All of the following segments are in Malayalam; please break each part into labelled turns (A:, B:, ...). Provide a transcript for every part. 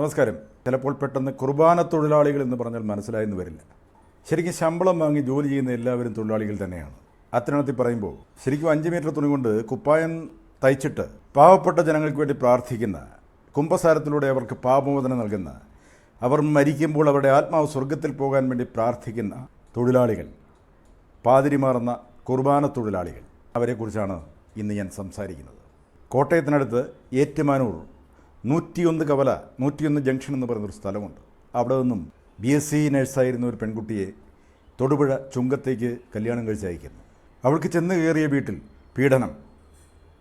A: നമസ്കാരം. ചിലപ്പോൾ പെട്ടെന്ന് കുർബാന തൊഴിലാളികൾ എന്ന് പറഞ്ഞാൽ മനസ്സിലായെന്ന് വരില്ല. ശരിക്കും ശമ്പളം വാങ്ങി ജോലി ചെയ്യുന്ന എല്ലാവരും തൊഴിലാളികൾ തന്നെയാണ്. അത്തരണത്തിൽ പറയുമ്പോൾ ശരിക്കും അഞ്ച് മീറ്റർ തുണി കൊണ്ട് കുപ്പായം തയ്ച്ചിട്ട് പാവപ്പെട്ട ജനങ്ങൾക്ക് വേണ്ടി പ്രാർത്ഥിക്കുന്ന കുംഭസാരത്തിലൂടെ അവർക്ക് പാപമോചനം നൽകുന്ന അവർ മരിക്കുമ്പോൾ അവരുടെ ആത്മാവ് സ്വർഗത്തിൽ പോകാൻ വേണ്ടി പ്രാർത്ഥിക്കുന്ന തൊഴിലാളികൾ പാതിരിമാറുന്ന കുർബാന തൊഴിലാളികൾ. അവരെക്കുറിച്ചാണ് ഇന്ന് ഞാൻ സംസാരിക്കുന്നത്. കോട്ടയത്തിനടുത്ത് ഏറ്റുമാനൂർ നൂറ്റിയൊന്ന് കവല നൂറ്റിയൊന്ന് ജംഗ്ഷൻ എന്ന് പറയുന്നൊരു സ്ഥലമുണ്ട്. അവിടെ നിന്നും ബി എസ് സി നഴ്സായിരുന്ന ഒരു പെൺകുട്ടിയെ തൊടുപുഴ ചുങ്കത്തേക്ക് കല്യാണം കഴിച്ച് അയക്കുന്നു. അവൾക്ക് ചെന്ന് കയറിയ വീട്ടിൽ പീഡനം.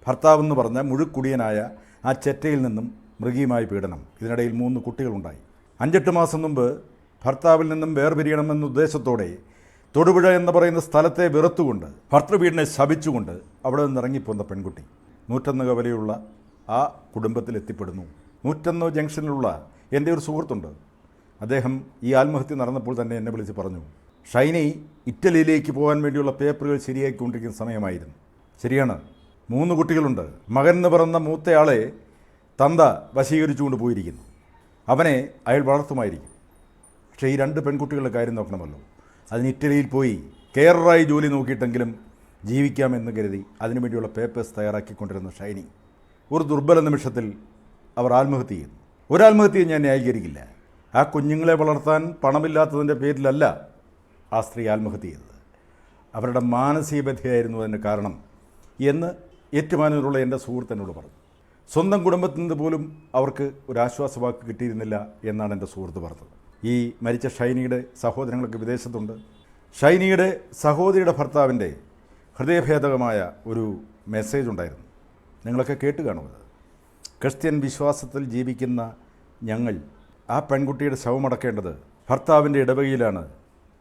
A: ഭർത്താവെന്ന് പറഞ്ഞ മുഴുക്കുടിയനായ ആ ചെറ്റയിൽ നിന്നും മൃഗീയമായ പീഡനം. ഇതിനിടയിൽ മൂന്ന് കുട്ടികളുണ്ടായി. അഞ്ചെട്ട് മാസം മുമ്പ് ഭർത്താവിൽ നിന്നും വേർപിരിയണമെന്ന ഉദ്ദേശത്തോടെ തൊടുപുഴ എന്ന് പറയുന്ന സ്ഥലത്തെ വെറുത്തുകൊണ്ട് ഭർത്തൃവീടിനെ ശപിച്ചുകൊണ്ട് അവിടെ നിന്ന് ഇറങ്ങിപ്പോന്ന പെൺകുട്ടി. നൂറ്റൊന്ന് കവലയുള്ള ആ കുടുംബത്തിൽ എത്തിപ്പെടുന്നു നൂറ്റൊന്ന് ജംഗ്ഷനിലുള്ള എന്റെ ഒരു സുഹൃത്തുണ്ട്. അദ്ദേഹം ഈ ആത്മഹത്യ നടന്നപ്പോൾ തന്നെ എന്നെ വിളിച്ച് പറഞ്ഞു ഷൈനി ഇറ്റലിയിലേക്ക് പോകാൻ വേണ്ടിയുള്ള പേപ്പറുകൾ ശരിയാക്കിക്കൊണ്ടിരിക്കുന്ന സമയമായിരുന്നു. ശരിയാണ് മൂന്ന് കുട്ടികളുണ്ട്. മകൻ എന്ന് പറഞ്ഞ മൂത്തയാളെ തന്ത വശീകരിച്ചുകൊണ്ട് പോയിരിക്കുന്നു. അവനെ അയാൾ വളർത്തുമായിരിക്കും. പക്ഷേ ഈ രണ്ട് പെൺകുട്ടികളുടെ കാര്യം നോക്കണമല്ലോ. അതിന് ഇറ്റലിയിൽ പോയി കെയറായി ജോലി നോക്കിയിട്ടെങ്കിലും ജീവിക്കാമെന്ന് കരുതി അതിനുവേണ്ടിയുള്ള പേപ്പേഴ്സ് തയ്യാറാക്കിക്കൊണ്ടിരുന്ന ഷൈനി. ഒരു ദുർബല നിമിഷത്തിൽ അവർ ആത്മഹത്യ ചെയ്യുന്നു. ഒരു ഞാൻ ന്യായീകരിക്കില്ല. ആ കുഞ്ഞുങ്ങളെ വളർത്താൻ പണമില്ലാത്തതിന്റെ പേരിലല്ല ആ സ്ത്രീ ആത്മഹത്യ ചെയ്തത്. അവരുടെ മാനസിക ബദ്ധയായിരുന്നു അതിന്റെ കാരണം എന്ന് ഏറ്റുമാനൂരുള്ള എന്റെ സുഹൃത്ത് എന്നോട് പറഞ്ഞു. സ്വന്തം കുടുംബത്തിൽ നിന്ന് പോലും അവർക്ക് ഒരു ആശ്വാസവാക്ക് കിട്ടിയിരുന്നില്ല എന്നാണ് എന്റെ സുഹൃത്ത് പറഞ്ഞത്. ഈ മരിച്ച ഷൈനിയുടെ സഹോദരങ്ങളൊക്കെ വിദേശത്തുണ്ട്. ഷൈനിയുടെ സഹോദരിയുടെ ഭർത്താവിന്റെ ഹൃദയഭേദകമായ ഒരു മെസ്സേജ് ഉണ്ടായിരുന്നു. നിങ്ങളൊക്കെ കേട്ട് കാണുന്നത് ക്രിസ്ത്യൻ വിശ്വാസത്തിൽ ജീവിക്കുന്ന ഞങ്ങൾ ആ പെൺകുട്ടിയുടെ ശവമടക്കേണ്ടത് ഭർത്താവിന്റെ ഇടവകയിലാണ്.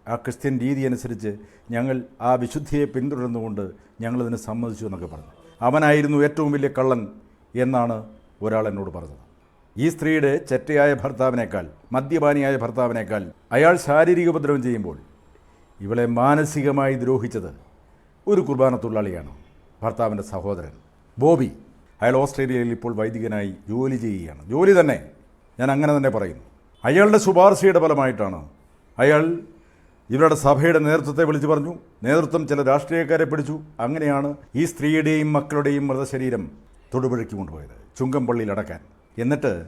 A: ആ ക്രിസ്ത്യൻ രീതി അനുസരിച്ച് ഞങ്ങൾ ആ വിശുദ്ധിയെ പിന്തുടർന്നുകൊണ്ട് ഞങ്ങളതിനെ സമ്മതിച്ചു എന്നൊക്കെ പറഞ്ഞു. അവനായിരുന്നു ഏറ്റവും വലിയ കള്ളൻ എന്നാണ് ഒരാൾ എന്നോട് പറഞ്ഞത്. ഈ സ്ത്രീയുടെ ചെറ്റയായ ഭർത്താവിനേക്കാൾ മദ്യപാനിയായ ഭർത്താവിനേക്കാൾ അയാൾ ശാരീരിക ഉപദ്രവം ചെയ്യുമ്പോൾ ഇവളെ മാനസികമായി ദ്രോഹിച്ചത് ഒരു കുർബാന തൊഴിലാളിയാണ് ഭർത്താവിന്റെ സഹോദരൻ ബോബി. അയാൾ ഓസ്ട്രേലിയയിൽ ഇപ്പോൾ വൈദികനായി ജോലി ചെയ്യുകയാണ്. ജോലി തന്നെ. ഞാൻ അങ്ങനെ തന്നെ പറയുന്നു. അയാളുടെ ശുപാർശയുടെ ഫലമായിട്ടാണ് അയാൾ ഇവരുടെ സഭയുടെ നേതൃത്വത്തെ വിളിച്ചു പറഞ്ഞു. നേതൃത്വം ചില രാഷ്ട്രീയക്കാരെ പിടിച്ചു. അങ്ങനെയാണ് ഈ സ്ത്രീയുടെയും മക്കളുടെയും മൃതശരീരം തൊടുപുഴയ്ക്ക് കൊണ്ടുപോയത്. ചുങ്കംപള്ളിയിൽ അടക്കാൻ. എന്നിട്ട്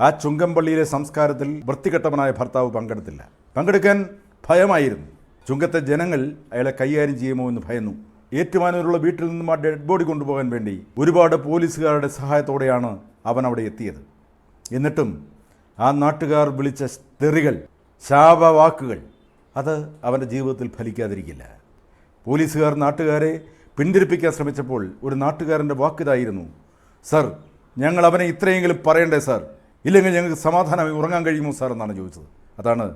A: ആ ചുങ്കംപള്ളിയിലെ സംസ്കാരത്തിൽ വൃത്തികെട്ടവനായ ഭർത്താവ് പങ്കെടുത്തില്ല. പങ്കെടുക്കാൻ ഭയമായിരുന്നു. ചുങ്കത്തെ ജനങ്ങൾ അയാളെ കൈകാര്യം ചെയ്യുമോ എന്ന് ഭയന്നു. ഏറ്റുമാനൂരുള്ള വീട്ടിൽ നിന്നും ആ ഡെഡ് ബോഡി കൊണ്ടുപോകാൻ വേണ്ടി ഒരുപാട് പോലീസുകാരുടെ സഹായത്തോടെയാണ് അവൻ അവിടെ എത്തിയത്. എന്നിട്ടും ആ നാട്ടുകാർ വിളിച്ച തെറികൾ ശാപവാക്കുകൾ അത് അവന്റെ ജീവിതത്തിൽ ഫലിക്കാതിരിക്കില്ല. പോലീസുകാർ നാട്ടുകാരെ പിന്തിരിപ്പിക്കാൻ ശ്രമിച്ചപ്പോൾ ഒരു നാട്ടുകാരന്റെ വാക്കിതായിരുന്നു സർ ഞങ്ങൾ അവനെ ഇത്രയെങ്കിലും പറയണ്ടേ സർ? ഇല്ലെങ്കിൽ ഞങ്ങൾക്ക് സമാധാനമായി ഉറങ്ങാൻ കഴിയുമോ സാർ? എന്നാണ് ചോദിച്ചത്. അതാണ്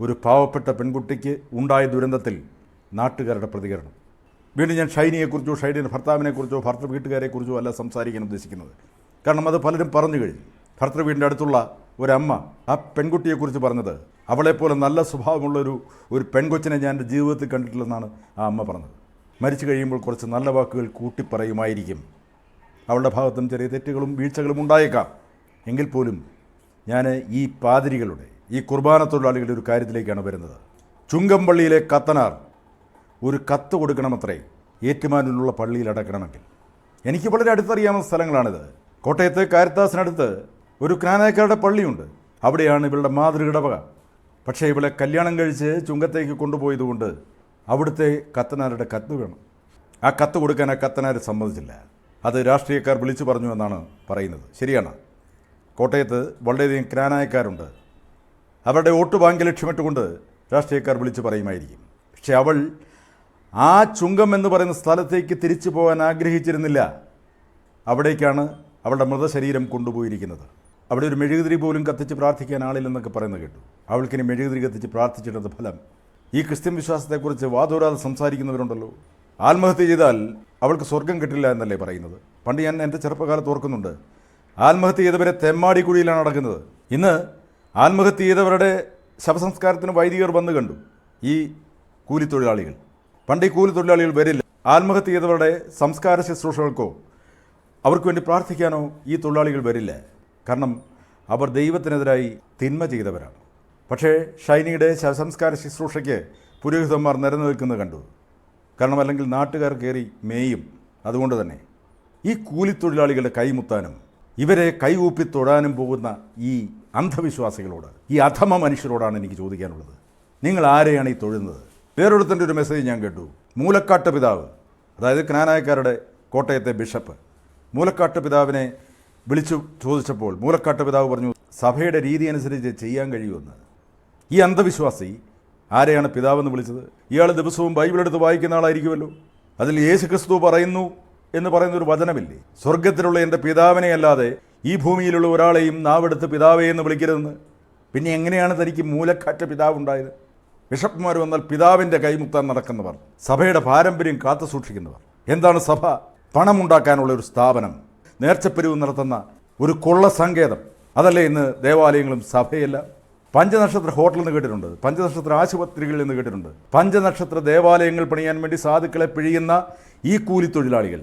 A: ഒരു പാവപ്പെട്ട പെൺകുട്ടിക്ക് ഉണ്ടായ ദുരന്തത്തിൽ നാട്ടുകാരുടെ പ്രതികരണം. വീണ്ടും ഞാൻ ഷൈനിയെക്കുറിച്ചോ ഷൈനിയുടെ ഭർത്താവിനെക്കുറിച്ചോ ഭർത്തൃ വീട്ടുകാരെക്കുറിച്ചോ അല്ല സംസാരിക്കാൻ ഉദ്ദേശിക്കുന്നത്. കാരണം അത് പലരും പറഞ്ഞു കഴിഞ്ഞു. ഭർത്തൃ വീടിന്റെ അടുത്തുള്ള ഒരമ്മ ആ പെൺകുട്ടിയെക്കുറിച്ച് പറഞ്ഞത് അവളെപ്പോലെ നല്ല സ്വഭാവമുള്ളൊരു ഒരു പെൺകൊച്ചിനെ ഞാൻ എന്റെ ജീവിതത്തിൽ കണ്ടിട്ടില്ലെന്നാണ് ആ അമ്മ പറഞ്ഞത്. മരിച്ചു കഴിയുമ്പോൾ കുറച്ച് നല്ല വാക്കുകൾ കൂട്ടിപ്പറയുമായിരിക്കും. അവളുടെ ഭാഗത്തും ചെറിയ തെറ്റുകളും വീഴ്ചകളും ഉണ്ടായേക്കാം. എങ്കിൽ പോലും ഞാൻ ഈ പാതിരികളുടെ ഈ കുർബാന തൊഴിലാളികളുടെ ഒരു കാര്യത്തിലേക്കാണ് വരുന്നത്. ചുങ്കംപള്ളിയിലെ കത്തനാർ ഒരു കത്ത് കൊടുക്കണമത്രേ. ഏറ്റുമാനൂരിലുള്ള പള്ളിയിൽ അടക്കണമെങ്കിൽ. എനിക്ക് വളരെ അടുത്തറിയാവുന്ന സ്ഥലങ്ങളാണിത്. കോട്ടയത്ത് കാരിത്താസിനടുത്ത് ഒരു ക്നാനായക്കാരുടെ പള്ളിയുണ്ട്. അവിടെയാണ് ഇവളുടെ മാതൃകിടവക പക്ഷേ ഇവളെ കല്യാണം കഴിച്ച് ചുങ്കത്തേക്ക് കൊണ്ടുപോയതുകൊണ്ട് അവിടുത്തെ കത്തനാരുടെ കത്ത് വേണം. ആ കത്ത് കൊടുക്കാൻ ആ കത്തനാർ സമ്മതിച്ചില്ല. അത് രാഷ്ട്രീയക്കാർ വിളിച്ചു പറഞ്ഞു എന്നാണ് പറയുന്നത്. ശരിയാണ്. കോട്ടയത്ത് വളരെയധികം ക്രാനായക്കാരുണ്ട് അവരുടെ വോട്ട് ബാങ്ക് ലക്ഷ്യമിട്ടുകൊണ്ട് രാഷ്ട്രീയക്കാർ വിളിച്ചു പറയുമായിരിക്കും. പക്ഷേ അവൾ ആ ചുങ്കം എന്ന് പറയുന്ന സ്ഥലത്തേക്ക് തിരിച്ചു പോകാൻ ആഗ്രഹിച്ചിരുന്നില്ല. അവിടേക്കാണ് അവളുടെ മൃതശരീരം കൊണ്ടുപോയിരിക്കുന്നത്. അവിടെ ഒരു മെഴുകുതിരി പോലും കത്തിച്ച് പ്രാർത്ഥിക്കാൻ ആളില്ലെന്നൊക്കെ പറയുന്നത് കേട്ടു. അവൾക്കിനി മെഴുകുതിരി കത്തിച്ച് പ്രാർത്ഥിച്ചിട്ടത് ഫലം. ഈ ക്രിസ്ത്യൻ വിശ്വാസത്തെക്കുറിച്ച് വാതോരാതെ സംസാരിക്കുന്നവരുണ്ടല്ലോ. ആത്മഹത്യ ചെയ്താൽ അവൾക്ക് സ്വർഗം കിട്ടില്ല എന്നല്ലേ പറയുന്നത്. പണ്ട് ഞാൻ എന്റെ ചെറുപ്പകാലത്ത് ഓർക്കുന്നുണ്ട്. ആത്മഹത്യ ചെയ്തവരെ തെമ്മാടിക്കുഴിയിലാണ് നടക്കുന്നത്. ഇന്ന് ആത്മഹത്യ ചെയ്തവരുടെ ശവസംസ്കാരത്തിന് വൈദികർ വന്നു കണ്ടു ഈ കൂലിത്തൊഴിലാളികൾ. പണ്ട് ഈ കൂലി തൊഴിലാളികൾ വരില്ല. ആത്മഹത്യ ചെയ്തവരുടെ സംസ്കാര ശുശ്രൂഷകൾക്കോ അവർക്ക് വേണ്ടി പ്രാർത്ഥിക്കാനോ ഈ തൊഴിലാളികൾ വരില്ല. കാരണം അവർ ദൈവത്തിനെതിരായി തിന്മ ചെയ്തവരാണ്. പക്ഷേ ഷൈനിയുടെ ശവസംസ്കാര ശുശ്രൂഷയ്ക്ക് പുരോഹിതന്മാർ നിരന്നു നിൽക്കുന്നത് കണ്ടു. കാരണം അല്ലെങ്കിൽ നാട്ടുകാർ കയറി മേയും. അതുകൊണ്ട് തന്നെ ഈ കൂലിത്തൊഴിലാളികളുടെ കൈമുത്താനും ഇവരെ കൈകൂപ്പി തൊഴാനും പോകുന്ന ഈ അന്ധവിശ്വാസികളോട് ഈ അധമ മനുഷ്യരോടാണ് എനിക്ക് ചോദിക്കാനുള്ളത്. നിങ്ങൾ ആരെയാണ് ഈ തൊഴുന്നത്? വേറൊരുത്തന്റെ ഒരു മെസ്സേജ് ഞാൻ കേട്ടു. മൂലക്കാട്ട് പിതാവ്. അതായത് ക്നാനായക്കാരുടെ കോട്ടയത്തെ ബിഷപ്പ്. മൂലക്കാട്ട് പിതാവിനെ വിളിച്ചു ചോദിച്ചപ്പോൾ മൂലക്കാട്ട് പിതാവ് പറഞ്ഞു സഭയുടെ രീതി അനുസരിച്ച് ചെയ്യാൻ കഴിയുമെന്ന്. ഈ അന്ധവിശ്വാസി ആരെയാണ് പിതാവെന്ന് വിളിച്ചത്? ഇയാൾ ദിവസവും ബൈബിൾ എടുത്ത് വായിക്കുന്ന ആളായിരിക്കുമല്ലോ. അതിൽ യേശു ക്രിസ്തു പറയുന്നു എന്ന് പറയുന്ന ഒരു വചനമില്ലേ? സ്വർഗത്തിലുള്ള എന്റെ പിതാവിനെ അല്ലാതെ ഈ ഭൂമിയിലുള്ള ഒരാളെയും നാവെടുത്ത് പിതാവേ എന്ന് വിളിക്കരുതെന്ന്. പിന്നെ എങ്ങനെയാണ് തനിക്ക് മൂലക്കാറ്റ പിതാവ് ഉണ്ടായത്? ബിഷപ്പ്മാർ വന്നാൽ പിതാവിന്റെ കൈമുത്താൻ നടക്കുന്നവർ സഭയുടെ പാരമ്പര്യം കാത്തു സൂക്ഷിക്കുന്നവർ. എന്താണ് സഭ? പണമുണ്ടാക്കാനുള്ള ഒരു സ്ഥാപനം. നേർച്ചപ്പിരിവ് നടത്തുന്ന ഒരു കൊള്ള സങ്കേതം. അതല്ലേ ഇന്ന് ദേവാലയങ്ങളും സഭയല്ല? പഞ്ചനക്ഷത്ര ഹോട്ടലിൽ നിന്ന് കേട്ടിട്ടുണ്ട്. പഞ്ചനക്ഷത്ര ആശുപത്രികളിൽ നിന്ന് കേട്ടിട്ടുണ്ട്. പഞ്ചനക്ഷത്ര ദേവാലയങ്ങൾ പണിയാൻ വേണ്ടി സാധുക്കളെ പിഴിയുന്ന ഈ കൂലി തൊഴിലാളികൾ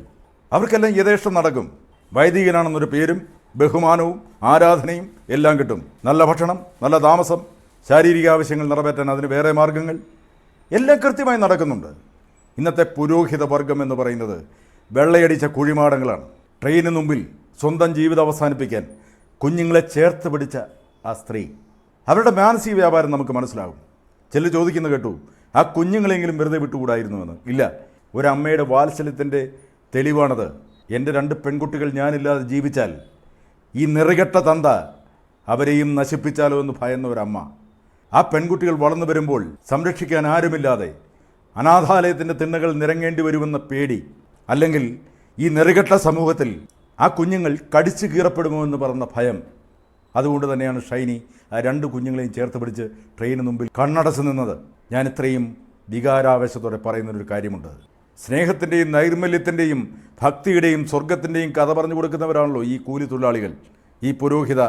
A: അവർക്കെല്ലാം യഥേഷ്ടം നടക്കും. വൈദികനാണെന്നൊരു പേരും ബഹുമാനവും ആരാധനയും എല്ലാം കിട്ടും. നല്ല ഭക്ഷണം നല്ല താമസം ശാരീരിക ആവശ്യങ്ങൾ നിറവേറ്റാൻ അതിന് വേറെ മാർഗങ്ങൾ എല്ലാം കൃത്യമായി നടക്കുന്നുണ്ട്. ഇന്നത്തെ പുരോഹിത വർഗം എന്ന് പറയുന്നത് വെള്ളയടിച്ച കുഴിമാടങ്ങളാണ്. ട്രെയിനിന് മുമ്പിൽ സ്വന്തം ജീവിതം അവസാനിപ്പിക്കാൻ കുഞ്ഞുങ്ങളെ ചേർത്ത് പിടിച്ച ആ സ്ത്രീ. അവരുടെ മാനസിക വ്യാപാരം നമുക്ക് മനസ്സിലാകും. ചിലർ ചോദിക്കുന്ന കേട്ടു ആ കുഞ്ഞുങ്ങളെങ്കിലും വെറുതെ വിട്ടുകൂടായിരുന്നുവെന്ന്? ഇല്ല. ഒരമ്മയുടെ വാത്സല്യത്തിന്റെ തെളിവാണത്. എന്റെ രണ്ട് പെൺകുട്ടികൾ ഞാനില്ലാതെ ജീവിച്ചാൽ ഈ നിറകെട്ട തന്ത അവരെയും നശിപ്പിച്ചാലോ എന്ന് ഭയന്ന ഒരമ്മ. ആ പെൺകുട്ടികൾ വളർന്നു വരുമ്പോൾ സംരക്ഷിക്കാൻ ആരുമില്ലാതെ അനാഥാലയത്തിന്റെ തിണ്ണകൾ നിരങ്ങേണ്ടി വരുമെന്ന പേടി അല്ലെങ്കിൽ ഈ നെറുകെട്ട സമൂഹത്തിൽ ആ കുഞ്ഞുങ്ങൾ കടിച്ചു കീറപ്പെടുമോ എന്ന് പറഞ്ഞ ഭയം. അതുകൊണ്ട് തന്നെയാണ് ഷൈനി ആ രണ്ട് കുഞ്ഞുങ്ങളെയും ചേർത്ത് പിടിച്ച് ട്രെയിന് മുമ്പിൽ കണ്ണടച്ച് നിന്നത്. ഞാൻ ഇത്രയും വികാരാവേശത്തോടെ പറയുന്നൊരു കാര്യമുണ്ട്. സ്നേഹത്തിന്റെയും നൈർമല്യത്തിന്റെയും ഭക്തിയുടെയും സ്വർഗത്തിന്റെയും കഥ പറഞ്ഞു കൊടുക്കുന്നവരാണല്ലോ ഈ കൂലി തൊഴിലാളികൾ ഈ പുരോഹിത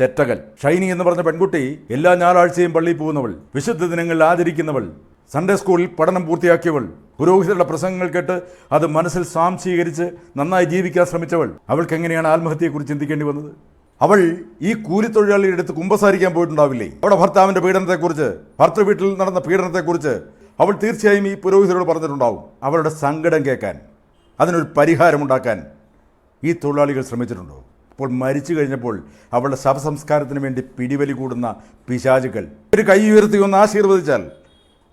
A: ചെറ്റകൾ ഷൈനി എന്ന് പറഞ്ഞ പെൺകുട്ടി എല്ലാ ഞായറാഴ്ചയും പള്ളിയിൽ പോകുന്നവൾ വിശുദ്ധ ദിനങ്ങളിൽ ആചരിക്കുന്നവൾ സൺഡേ സ്കൂളിൽ പഠനം പൂർത്തിയാക്കിയവൾ പുരോഹിതരുടെ പ്രസംഗങ്ങൾ കേട്ട് അത് മനസ്സിൽ സ്വാംശീകരിച്ച് നന്നായി ജീവിക്കാൻ ശ്രമിച്ചവൾ. അവൾക്ക് എങ്ങനെയാണ് ആത്മഹത്യയെക്കുറിച്ച് ചിന്തിക്കേണ്ടി വന്നത്? അവൾ ഈ കൂലിത്തൊഴിലാളിയുടെ അടുത്ത് കുമ്പസാരിക്കാൻ പോയിട്ടുണ്ടാവില്ലേ? അവിടെ ഭർത്താവിന്റെ പീഡനത്തെക്കുറിച്ച് ഭർത്തൃ വീട്ടിൽ നടന്ന പീഡനത്തെക്കുറിച്ച് അവൾ തീർച്ചയായും ഈ പുരോഹിതരോട് പറഞ്ഞിട്ടുണ്ടാവും. അവളുടെ സങ്കടം കേൾക്കാൻ അതിനൊരു പരിഹാരമുണ്ടാക്കാൻ ഈ തൊഴിലാളികൾ ശ്രമിച്ചിട്ടുണ്ടോ? അപ്പോൾ മരിച്ചു കഴിഞ്ഞപ്പോൾ അവളുടെ ശവസംസ്കാരത്തിന് വേണ്ടി പിടിവലി കൂടുന്ന പിശാചുകൾ. ഒരു കൈ ഉയർത്തി ഒന്ന് ആശീർവദിച്ചാൽ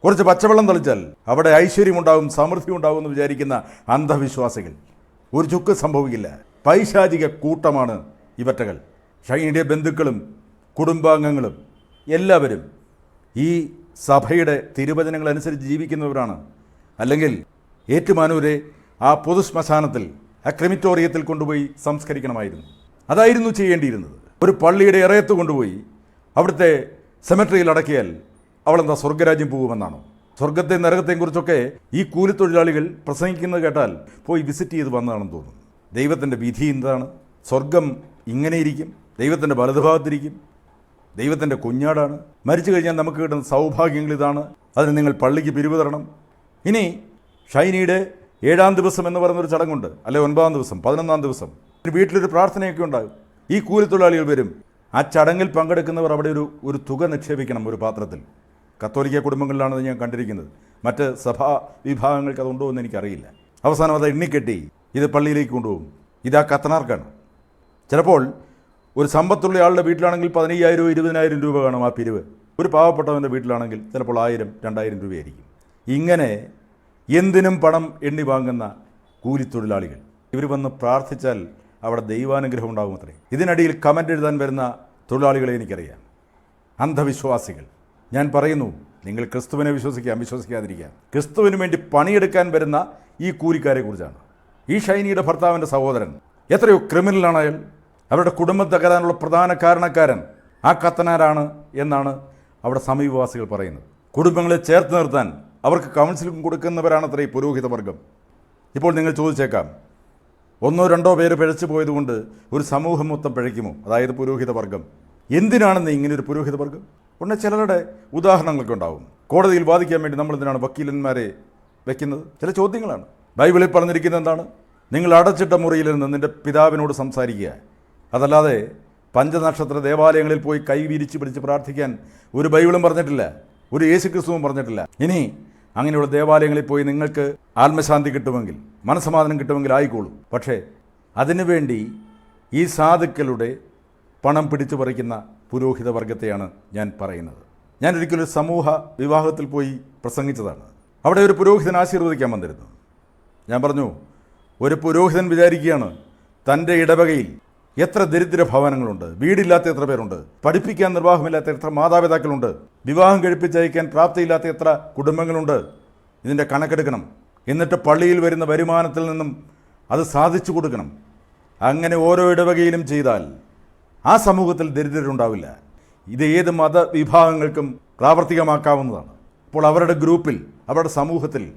A: കുറച്ച് പച്ചവെള്ളം തളിച്ചാൽ അവിടെ ഐശ്വര്യമുണ്ടാകും സമൃദ്ധി ഉണ്ടാകും എന്ന് വിചാരിക്കുന്ന അന്ധവിശ്വാസികൾ. ഒരു ചുക്ക് സംഭവിക്കില്ല. പൈശാചിക കൂട്ടമാണ് ഇവറ്റകൾ. ഷൈനിയുടെ ബന്ധുക്കളും കുടുംബാംഗങ്ങളും എല്ലാവരും ഈ സഭയുടെ തിരുവചനങ്ങൾ അനുസരിച്ച് ജീവിക്കുന്നവരാണ്. അല്ലെങ്കിൽ ഏറ്റുമാനൂരെ ആ പൊതുശ്മശാനത്തിൽ ആ ക്രിമിറ്റോറിയത്തിൽ കൊണ്ടുപോയി സംസ്കരിക്കണമായിരുന്നു. അതായിരുന്നു ചെയ്യേണ്ടിയിരുന്നത്. ഒരു പള്ളിയുടെ ഇറയത്ത് കൊണ്ടുപോയി അവിടുത്തെ സെമട്രിയിൽ അടക്കിയാൽ അവളെന്താ സ്വർഗരാജ്യം പോകുമെന്നാണോ? സ്വർഗത്തെ നരകത്തെയും കുറിച്ചൊക്കെ ഈ കൂലിത്തൊഴിലാളികൾ പ്രസംഗിക്കുന്നത് കേട്ടാൽ പോയി വിസിറ്റ് ചെയ്ത് വന്നതാണെന്ന് തോന്നുന്നു. ദൈവത്തിന്റെ വിധി എന്താണ്? സ്വർഗം ഇങ്ങനെയിരിക്കും. ദൈവത്തിന്റെ വലതുഭാഗത്തിരിക്കും. ദൈവത്തിന്റെ കുഞ്ഞാടാണ്. മരിച്ചു കഴിഞ്ഞാൽ നമുക്ക് കിട്ടുന്ന സൗഭാഗ്യങ്ങൾ ഇതാണ്. അതിന് നിങ്ങൾ പള്ളിക്ക് പിരിവ് തരണം ഇനി ഷൈനിയുടെ ഏഴാം ദിവസം എന്ന് പറയുന്നൊരു ചടങ്ങുണ്ട്. അല്ലെ ഒൻപതാം ദിവസം പതിനൊന്നാം ദിവസം. വീട്ടിലൊരു പ്രാർത്ഥനയൊക്കെ ഉണ്ടാകും. ഈ കൂലിത്തൊഴിലാളികൾ വരും. ആ ചടങ്ങിൽ പങ്കെടുക്കുന്നവർ അവിടെ ഒരു ഒരു തുക നിക്ഷേപിക്കണം ഒരു പാത്രത്തിൽ. കത്തോലിക്ക കുടുംബങ്ങളിലാണത് ഞാൻ കണ്ടിരിക്കുന്നത്. മറ്റ് സഭാ വിഭാഗങ്ങൾക്ക് അതുണ്ടോ എന്ന് എനിക്കറിയില്ല. അവസാനം അത് എണ്ണിക്കെട്ടി. ഇത് പള്ളിയിലേക്ക് കൊണ്ടുപോകും. ഇത് ആ കത്തനാർക്കാണ്. ചിലപ്പോൾ ഒരു സമ്പത്തുള്ള ആളുടെ വീട്ടിലാണെങ്കിൽ പതിനയ്യായിരം ഇരുപതിനായിരം രൂപ കാണും ആ പിരിവ്. ഒരു പാവപ്പെട്ടവന്റെ വീട്ടിലാണെങ്കിൽ ചിലപ്പോൾ ആയിരം രണ്ടായിരം രൂപയായിരിക്കും. ഇങ്ങനെ എന്തിനും പണം എണ്ണി വാങ്ങുന്ന കൂലിത്തൊഴിലാളികൾ. ഇവർ വന്ന് പ്രാർത്ഥിച്ചാൽ അവിടെ ദൈവാനുഗ്രഹം ഉണ്ടാകും അത്രേ ഇതിനിടയിൽ കമന്റ് എഴുതാൻ വരുന്ന തൊഴിലാളികളെ എനിക്കറിയാം. അന്ധവിശ്വാസികൾ. ഞാൻ പറയുന്നു നിങ്ങൾ ക്രിസ്തുവിനെ വിശ്വസിക്കാം വിശ്വസിക്കാതിരിക്കാം ക്രിസ്തുവിന് വേണ്ടി പണിയെടുക്കാൻ വരുന്ന ഈ കൂലിക്കാരെ കുറിച്ചാണ്. ഈ ഷൈനിയുടെ ഭർത്താവിന്റെ സഹോദരൻ. എത്രയോ ക്രിമിനലാണ് അയാൾ. അവരുടെ കുടുംബം തകരാനുള്ള പ്രധാന കാരണക്കാരൻ ആ കത്തനാരാണ് എന്നാണ് അവിടെ സമീപവാസികൾ പറയുന്നത്. കുടുംബങ്ങളെ ചേർത്ത് നിർത്താൻ അവർക്ക് കൗൺസിലിംഗ് കൊടുക്കുന്നവരാണത്രേ ഈ പുരോഹിത വർഗം ഇപ്പോൾ നിങ്ങൾ ചോദിച്ചേക്കാം ഒന്നോ രണ്ടോ പേര് പിഴച്ചു പോയതുകൊണ്ട് ഒരു സമൂഹം മൊത്തം പിഴയ്ക്കുമോ? അതായത് പുരോഹിത വർഗം. എന്തിനാണെന്ന് ഇങ്ങനെ ഒരു പുരോഹിത വർഗം? ഉടനെ ചിലരുടെ ഉദാഹരണങ്ങളൊക്കെ ഉണ്ടാവും. കോടതിയിൽ വാദിക്കാൻ വേണ്ടി നമ്മൾ എന്തിനാണ് വക്കീലന്മാരെ വെക്കുന്നത്? ചില ചോദ്യങ്ങളാണ്. ബൈബിളിൽ പറഞ്ഞിരിക്കുന്നത് എന്താണ്? നിങ്ങൾ അടച്ചിട്ട മുറിയിൽ നിന്ന് നിന്റെ പിതാവിനോട് സംസാരിക്കുക. അതല്ലാതെ പഞ്ചനക്ഷത്ര ദേവാലയങ്ങളിൽ പോയി കൈ വിരിച്ച് പിടിച്ച് പ്രാർത്ഥിക്കാൻ ഒരു ബൈബിളും പറഞ്ഞിട്ടില്ല. ഒരു യേശുക്രിസ്തുവും പറഞ്ഞിട്ടില്ല. ഇനി അങ്ങനെയുള്ള ദേവാലയങ്ങളിൽ പോയി നിങ്ങൾക്ക് ആത്മശാന്തി കിട്ടുമെങ്കിൽ മനസ്സമാധാനം കിട്ടുമെങ്കിൽ ആയിക്കോളൂ. പക്ഷേ അതിനുവേണ്ടി ഈ സാധുക്കളുടെ പണം പിടിച്ചു പറിക്കുന്ന പുരോഹിത വർഗത്തെയാണ് ഞാൻ പറയുന്നത്. ഞാൻ ഒരിക്കലും ഒരു സമൂഹ വിവാഹത്തിൽ പോയി പ്രസംഗിച്ചതാണ്. അവിടെ ഒരു പുരോഹിതൻ ആശീർവദിക്കാൻ വന്നിരുന്നു. ഞാൻ പറഞ്ഞു ഒരു പുരോഹിതൻ വിചാരിക്കുകയാണ് തന്റെ ഇടവകയിൽ എത്ര ദരിദ്ര ഭവനങ്ങളുണ്ട് വീടില്ലാത്ത എത്ര പേരുണ്ട് പഠിപ്പിക്കാൻ നിർവാഹമില്ലാത്ത എത്ര മാതാപിതാക്കളുണ്ട് വിവാഹം കഴിപ്പിച്ചയക്കാൻ പ്രാപ്തിയില്ലാത്ത എത്ര കുടുംബങ്ങളുണ്ട്? ഇതിന്റെ കണക്കെടുക്കണം. എന്നിട്ട് പള്ളിയിൽ വരുന്ന വരുമാനത്തിൽ നിന്നും അത് സാധിച്ചു കൊടുക്കണം. അങ്ങനെ ഓരോ ഇടവകയിലും ചെയ്താൽ ആ സമൂഹത്തിൽ ദരിദ്രരുണ്ടാവില്ല. ഇത് ഏത് മതവിഭാഗങ്ങൾക്കും പ്രാവർത്തികമാക്കാവുന്നതാണ്. അപ്പോൾ അവരുടെ ഗ്രൂപ്പിൽ അവരുടെ സമൂഹത്തിൽ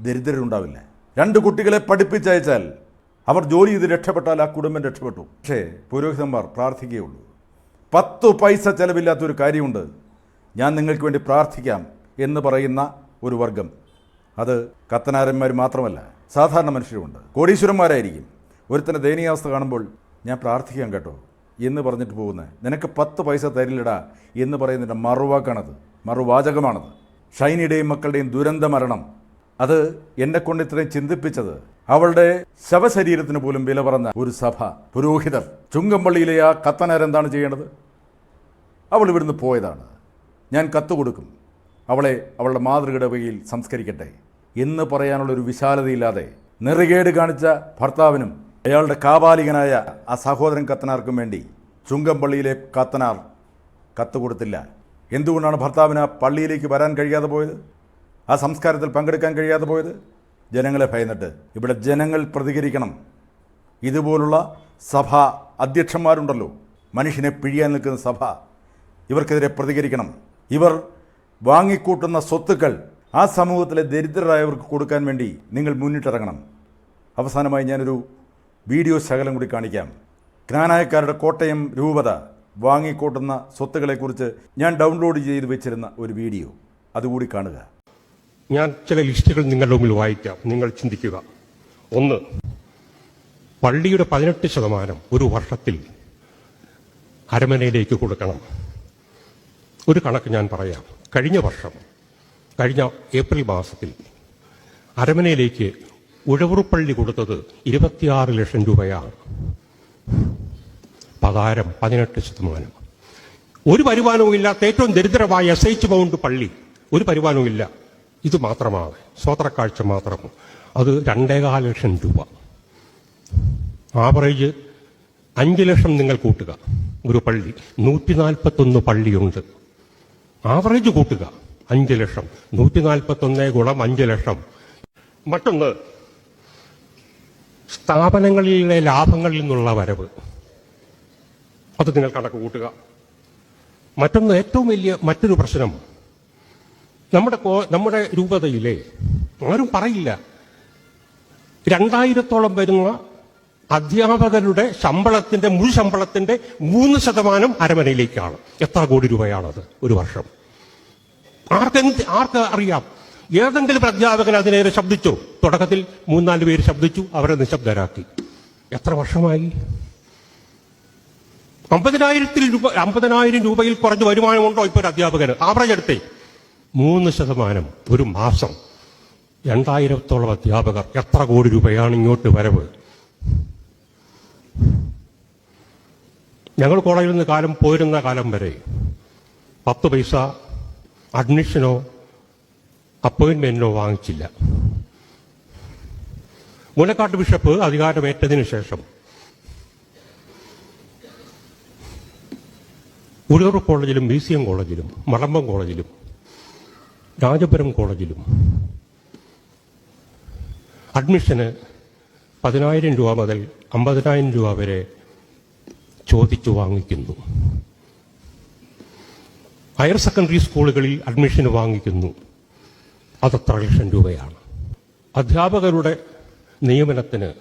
A: ദരിദ്രരുണ്ടാവില്ല. രണ്ട് കുട്ടികളെ പഠിപ്പിച്ചയച്ചാൽ അവർ ജോലി ചെയ്ത് രക്ഷപ്പെട്ടാൽ ആ കുടുംബം രക്ഷപ്പെട്ടു. പക്ഷേ പുരോഹിതന്മാർ പ്രാർത്ഥിക്കുകയുള്ളൂ. പത്തു പൈസ ചെലവില്ലാത്തൊരു കാര്യമുണ്ട്. ഞാൻ നിങ്ങൾക്ക് വേണ്ടി പ്രാർത്ഥിക്കാം എന്ന് പറയുന്ന ഒരു വർഗം. അത് കത്തനാരന്മാർ മാത്രമല്ല സാധാരണ മനുഷ്യരുമുണ്ട്. കോടീശ്വരന്മാരായിരിക്കും. ഒരുത്തന്റെ ദയനീയാവസ്ഥ കാണുമ്പോൾ ഞാൻ പ്രാർത്ഥിക്കാം കേട്ടോ. എന്ന് പറഞ്ഞിട്ട് പോകുന്നത് നിനക്ക് പത്ത് പൈസ തരില്ലടാ എന്ന് പറയുന്നതിന്റെ മറുവാക്കാണത്. മറുവാചകമാണത്. ഷൈനിയുടെയും മക്കളുടെയും ദുരന്ത മരണം. അത് എന്നെ കൊണ്ട് ഇത്രയും ചിന്തിപ്പിച്ചത്. അവളുടെ ശവശരീരത്തിന് പോലും വില പറഞ്ഞ ഒരു സഭ പുരോഹിതർ. ചുങ്കമ്പള്ളിയിലെ ആ കത്തനാരെന്താണ് ചെയ്യേണ്ടത്? അവൾ ഇവിടുന്ന് പോയതാണ്. ഞാൻ കത്ത് കൊടുക്കും അവളെ അവളുടെ മാതൃകിടവയിൽ സംസ്കരിക്കട്ടെ. എന്ന് പറയാനുള്ളൊരു വിശാലതയില്ലാതെ നെറുകേട് കാണിച്ച ഭർത്താവിനും അയാളുടെ കാപാലികനായ ആ സഹോദരൻ കത്തനാർക്കും വേണ്ടി ചുങ്കമ്പള്ളിയിലെ കത്തനാർ കത്ത് കൊടുത്തില്ല എന്തുകൊണ്ടാണ് ഭർത്താവിന് ആ പള്ളിയിലേക്ക് വരാൻ കഴിയാതെ പോയത്? ആ സംസ്കാരത്തിൽ പങ്കെടുക്കാൻ കഴിയാതെ പോയത്? ജനങ്ങളെ ഭയന്നിട്ട്. ഇവിടെ ജനങ്ങൾ പ്രതികരിക്കണം. ഇതുപോലുള്ള സഭ അധ്യക്ഷന്മാരുണ്ടല്ലോ. മനുഷ്യനെ പിഴിയാൻ നിൽക്കുന്ന സഭ. ഇവർക്കെതിരെ പ്രതികരിക്കണം. ഇവർ വാങ്ങിക്കൂട്ടുന്ന സ്വത്തുക്കൾ ആ സമൂഹത്തിലെ ദരിദ്രരായവർക്ക് കൊടുക്കാൻ വേണ്ടി നിങ്ങൾ മുന്നിട്ടിറങ്ങണം. അവസാനമായി ഞാനൊരു വീഡിയോ ശകലം കൂടി കാണിക്കാം. ജ്ഞാനായക്കാരുടെ കോട്ടയം രൂപത വാങ്ങിക്കൂട്ടുന്ന സ്വത്തുക്കളെക്കുറിച്ച് ഞാൻ ഡൗൺലോഡ് ചെയ്ത് വെച്ചിരുന്ന ഒരു വീഡിയോ. അതുകൂടി കാണുക.
B: ഞാൻ ചില ലിസ്റ്റുകൾ നിങ്ങളുടെ മുമ്പിൽ വായിക്കാം. നിങ്ങൾ ചിന്തിക്കുക. ഒന്ന് പള്ളിയുടെ പതിനെട്ട് ശതമാനം ഒരു വർഷത്തിൽ അരമനയിലേക്ക് കൊടുക്കണം. ഒരു കണക്ക് ഞാൻ പറയാം. കഴിഞ്ഞ വർഷം കഴിഞ്ഞ ഏപ്രിൽ മാസത്തിൽ അരമനയിലേക്ക് ഉഴവൂർപ്പള്ളി കൊടുത്തത് ഇരുപത്തിയാറ് ലക്ഷം രൂപയാണ്. പതാരം പതിനെട്ട് ശതമാനം. ഒരു വരുമാനവും ഇല്ലാത്ത ഏറ്റവും ദരിദ്രമായ എസ് എച്ച് മൗണ്ട് പള്ളി ഒരു വരുമാനവും ഇല്ല. ഇത് മാത്രമാണ്. സ്വോത്രക്കാഴ്ച മാത്രം. അത് രണ്ടേകാല ലക്ഷം രൂപ. ആവറേജ് അഞ്ച് ലക്ഷം നിങ്ങൾ കൂട്ടുക. ഒരു പള്ളി. നൂറ്റി നാൽപ്പത്തൊന്ന് പള്ളിയുണ്ട്. ആവറേജ് കൂട്ടുക. അഞ്ച് ലക്ഷം. നൂറ്റി നാൽപ്പത്തൊന്ന് ഗുണം അഞ്ച് ലക്ഷം. മറ്റൊന്ന് സ്ഥാപനങ്ങളിലെ ലാഭങ്ങളിൽ നിന്നുള്ള വരവ്. അത് നിങ്ങൾ കണക്ക് കൂട്ടുക. മറ്റൊന്ന് ഏറ്റവും വലിയ മറ്റൊരു പ്രശ്നം. നമ്മുടെ നമ്മുടെ രൂപതയിലെ ആരും പറയില്ല. രണ്ടായിരത്തോളം വരുന്ന അധ്യാപകരുടെ ശമ്പളത്തിന്റെ മുഴു ശമ്പളത്തിന്റെ മൂന്ന് ശതമാനം അരമനയിലേക്കാണ്. എത്ര കോടി രൂപയാണത് ഒരു വർഷം? ആർക്കെന്ത് ആർക്ക് അറിയാം? ഏതെങ്കിലും അധ്യാപകൻ അതിനേറെ ശബ്ദിച്ചു. തുടക്കത്തിൽ മൂന്നാൽ പേര് ശബ്ദിച്ചു അവരെ നിശബ്ദരാക്കി. എത്ര വർഷമായി? അമ്പതിനായിരത്തിൽ രൂപ അമ്പതിനായിരം രൂപയിൽ കുറഞ്ഞ വരുമാനമുണ്ടോ ഇപ്പോൾ ഒരു അധ്യാപകന്? ആവറേജ് എടുത്തേ. മൂന്ന് ശതമാനം ഒരു മാസം. രണ്ടായിരത്തോളം അധ്യാപകർ എത്ര കോടി രൂപയാണ് ഇങ്ങോട്ട് വരവ്? ഞങ്ങൾ കോളേജിൽ നിന്ന് കാലം പോയിരുന്ന കാലം വരെ പത്ത് പൈസ അഡ്മിഷനോ അപ്പോയിൻമെന്റിനോ വാങ്ങിച്ചില്ല. മുലക്കാട്ട് ബിഷപ്പ് അധികാരമേറ്റതിനു ശേഷം ഉഴൂർ കോളേജിലും ബി സി എം കോളേജിലും മലമ്പം കോളേജിലും രാജപുരം കോളേജിലും അഡ്മിഷന് പതിനായിരം രൂപ മുതൽ അമ്പതിനായിരം രൂപ വരെ ചോദിച്ചു വാങ്ങിക്കുന്നു. ഹയർ സെക്കൻഡറി സ്കൂളുകളിൽ അഡ്മിഷന് വാങ്ങിക്കുന്നു. അതത്ര ലക്ഷം രൂപയാണ്? അധ്യാപകരുടെ നിയമനത്തിന്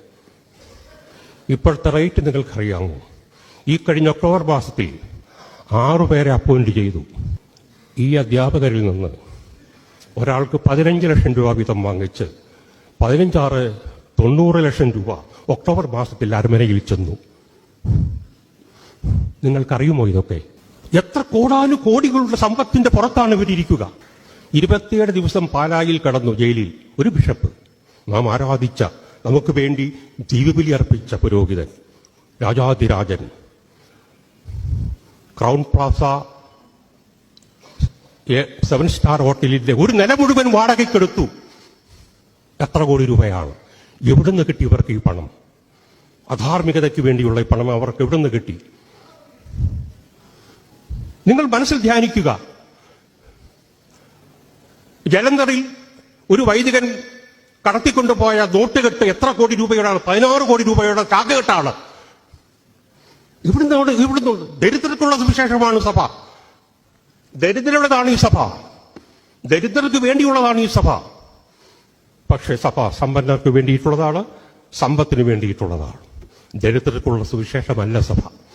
B: ഇപ്പോഴത്തെ റേറ്റ് നിങ്ങൾക്കറിയാമോ? ഈ കഴിഞ്ഞ ഒക്ടോബർ മാസത്തിൽ ആറുപേരെ അപ്പോയിന്റ് ചെയ്തു. ഈ അധ്യാപകരിൽ നിന്ന് ഒരാൾക്ക് പതിനഞ്ച് ലക്ഷം രൂപ വീതം വാങ്ങിച്ച് പതിനഞ്ചാറ് തൊണ്ണൂറ് ലക്ഷം രൂപ ഒക്ടോബർ മാസത്തിൽ അരമനയിൽ ചെന്നു. നിങ്ങൾക്കറിയുമോ ഇതൊക്കെ? എത്ര കോടാനു കോടികളുടെ സമ്പത്തിന്റെ പുറത്താണ് ഇവരിയ്ക്കുക ഇരുപത്തിയേഴ് ദിവസം പാലായിൽ കടന്നു ജയിലിൽ ഒരു ബിഷപ്പ്. നാം ആരാധിച്ച നമുക്ക് വേണ്ടി ജീവബലി അർപ്പിച്ച പുരോഹിതൻ രാജാതിരാജൻ ക്രൗൺ പ്ലാസ സെവൻ സ്റ്റാർ ഹോട്ടലിന്റെ ഒരു നില മുഴുവൻ വാടകയ്ക്കെടുത്തു. എത്ര കോടി രൂപയാണ്? എവിടുന്ന് കിട്ടി ഇവർക്ക് ഈ പണം? അധാർമികതയ്ക്ക് വേണ്ടിയുള്ള ഈ പണം അവർക്ക് എവിടുന്ന് കിട്ടി? നിങ്ങൾ മനസ്സിൽ ധ്യാനിക്കുക. ജലന്ധറിൽ ഒരു വൈദികൻ കടത്തിക്കൊണ്ടുപോയ നോട്ടുകെട്ട് എത്ര കോടി രൂപയുടെയാണ് പതിനാറ് കോടി രൂപയുടെ കാക്കകെട്ടാണ് ഇവിടുന്ന് ഇവിടുന്ന് ദരിദ്രർക്കുള്ള സുവിശേഷമാണ് സഭ. ദരിദ്രരുടേതാണ് ഈ സഭ. ദരിദ്രർക്ക് വേണ്ടിയുള്ളതാണ് ഈ സഭ. പക്ഷേ സഭ സമ്പന്നർക്ക് വേണ്ടിയിട്ടുള്ളതാണ് സമ്പത്തിന് വേണ്ടിയിട്ടുള്ളതാണ്. ദരിദ്രർക്കുള്ള സുവിശേഷമല്ല സഭ.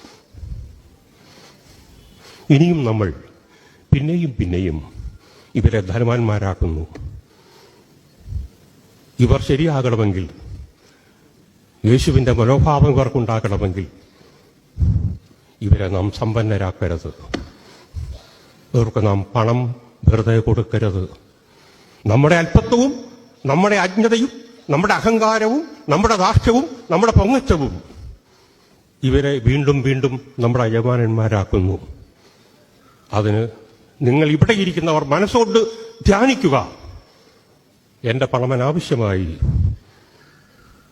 B: ഇനിയും നമ്മൾ പിന്നെയും പിന്നെയും ഇവരെ ധനവാന്മാരാക്കുന്നു. ഇവർ ശരിയാകണമെങ്കിൽ യേശുവിന്റെ മനോഭാവം ഇവർക്കുണ്ടാകണമെങ്കിൽ ഇവരെ നാം സമ്പന്നരാക്കരുത്. ഇവർക്ക് നാം പണം വെറുതെ കൊടുക്കരുത്. നമ്മുടെ അല്പത്വവും നമ്മുടെ അജ്ഞതയും നമ്മുടെ അഹങ്കാരവും നമ്മുടെ ദാർഷ്ട്യവും നമ്മുടെ പൊങ്ങച്ചവും ഇവരെ വീണ്ടും വീണ്ടും നമ്മുടെ യജമാനന്മാരാക്കുന്നു. അതിന് നിങ്ങൾ ഇവിടെ ഇരിക്കുന്നവർ മനസ്സോട് ധ്യാനിക്കുക. എന്റെ പണം അനാവശ്യമായി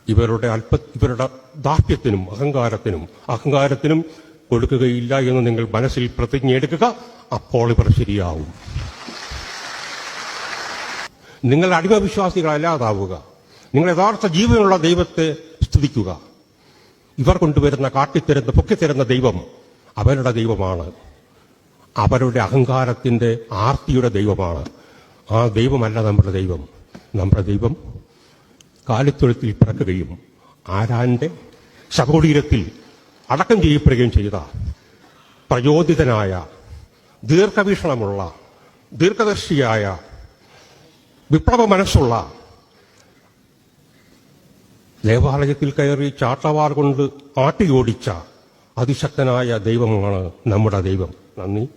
B: ഇവരുടെ അല്പ ഇവരുടെ ദാർഢ്യത്തിനും അഹങ്കാരത്തിനും അഹങ്കാരത്തിനും കൊടുക്കുകയില്ല എന്ന് നിങ്ങൾ മനസ്സിൽ പ്രതിജ്ഞ എടുക്കുക അപ്പോൾ ഇവർ ശരിയാവും. നിങ്ങൾ അടിമവിശ്വാസികളല്ലാതാവുക നിങ്ങൾ യഥാർത്ഥ ജീവനുള്ള ദൈവത്തെ സ്തുതിക്കുക. ഇവർ കൊണ്ടുവരുന്ന കാട്ടിത്തരുന്ന പൊക്കിത്തരുന്ന ദൈവം അവരുടെ ദൈവമാണ്. അവരുടെ അഹങ്കാരത്തിന്റെ ആർത്തിയുടെ ദൈവമാണ്. ആ ദൈവമല്ല നമ്മുടെ ദൈവം. നമ്മുടെ ദൈവം കാലിത്തൊഴുത്തിൽ പിറക്കുകയും ആരാന്റെ ശകോടീരത്തിൽ അടക്കം ചെയ്യപ്പെടുകയും ചെയ്ത പ്രചോദിതനായ ദീർഘവീക്ഷണമുള്ള ദീർഘദർശിയായ വിപ്ലവ മനസ്സുള്ള ദേവാലയത്തിൽ കയറി ചാട്ടവാർ കൊണ്ട് ആട്ടിയോടിച്ച അതിശക്തനായ ദൈവമാണ് നമ്മുടെ ദൈവം. 纳尼